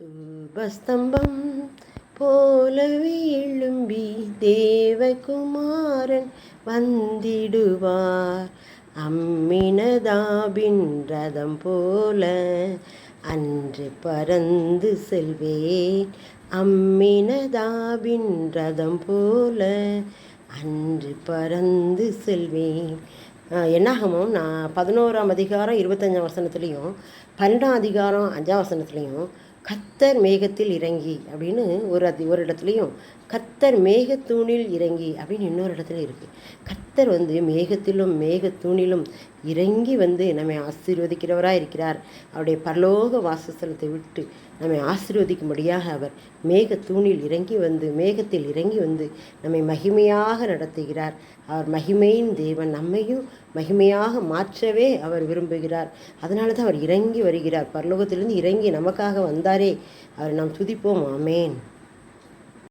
தூபஸ்தம்பம் போலவே எழும்பி தேவகுமாரன் வந்திடுவார். அம்மினதாபின் ரதம் போல அன்று பறந்து செல்வேன். அம்மினதாபின் ரதம் போல அன்று பறந்து செல்வேன். என்னாகமோ நான் பதினோராம் அதிகாரம் இருபத்தஞ்சாம் வசனத்துலேயும் பன்னெண்டாம் அதிகாரம் அஞ்சாம் வசனத்துலேயும் கத்தர் மேகத்தில் இறங்கி அப்படின்னு ஒரு அது ஒரு இடத்துலையும் கத்தர் மேகத்தூணில் இறங்கி அப்படின்னு இன்னொரு இடத்துல இருக்குது கத்தர் வந்து மேகத்திலும் மேகத்தூணிலும் இறங்கி வந்து நம்மை ஆசீர்வதிக்கிறவராக இருக்கிறார். அவருடைய பரலோக வாசஸ்தலத்தை விட்டு நம்மை ஆசீர்வதிக்கும்படியாக அவர் மேகத்தூணில் இறங்கி வந்து மேகத்தில் இறங்கி வந்து நம்மை மகிமையாக நடத்துகிறார். அவர் மகிமையின் தேவன் நம்மையும் மகிமையாக மாற்றவே அவர் விரும்புகிறார். அதனால தான் அவர் இறங்கி வருகிறார். பரலோகத்திலிருந்து இறங்கி நமக்காக வந்தார் அவர் நாம் துதிப்போம். ஆமேன்.